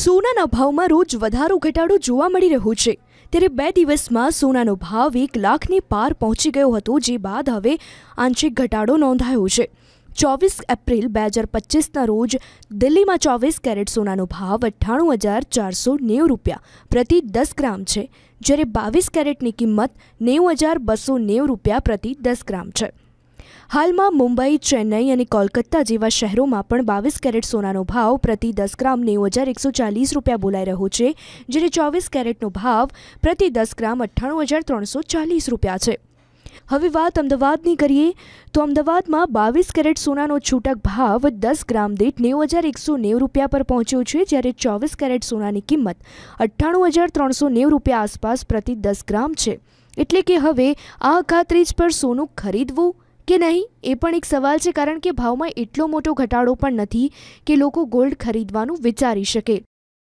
સોનાના ભાવમાં રોજ વધારો ઘટાડો જોવા મળી રહ્યો છે. ત્યારે બે દિવસમાં સોનાનો ભાવ એક લાખની પાર પહોંચી ગયો હતો, જે બાદ હવે આંશિક ઘટાડો નોંધાયો છે. ચોવીસ એપ્રિલ બે હજાર પચીસના રોજ દિલ્હીમાં ચોવીસ કેરેટ સોનાનો ભાવ અઠ્ઠાણું હજાર ચારસો નેવું રૂપિયા પ્રતિ દસ ગ્રામ છે, જ્યારે બાવીસ કેરેટની કિંમત નેવું હજાર બસો નેવું રૂપિયા પ્રતિ દસ ગ્રામ છે. હાલમાં મુંબઈ, ચેન્નઈ અને કોલકાતા જેવા શહેરોમાં પણ બાવીસ કેરેટ સોનાનો ભાવ પ્રતિ દસ ગ્રામ નેવું હજાર એકસો ચાલીસ રૂપિયા બોલાઈ રહ્યો છે જ્યારે ચોવીસ કેરેટનો ભાવ પ્રતિ દસ ગ્રામ અઠ્ઠાણું હજાર ત્રણસો ચાલીસ રૂપિયા છે. હવે વાત અમદાવાદની કરીએ, તો અમદાવાદમાં બાવીસ કેરેટ સોનાનો છૂટક ભાવ દસ ગ્રામ દીઠ નેવું હજાર એકસો નેવું રૂપિયા પર પહોંચ્યો છે, જ્યારે ચોવીસ કેરેટ સોનાની કિંમત અઠ્ઠાણું હજાર ત્રણસો નેવું રૂપિયા આસપાસ પ્રતિ દસ ગ્રામ છે. એટલે કે હવે આ અખાત્રીજ પર સોનું ખરીદવું કે નહીં? એ પણ એક સવાલ છે, કારણ કે ભાવમાં એટલો મોટો ઘટાડો પણ નથી કે લોકો ગોલ્ડ ખરીદવાનું વિચારી શકે.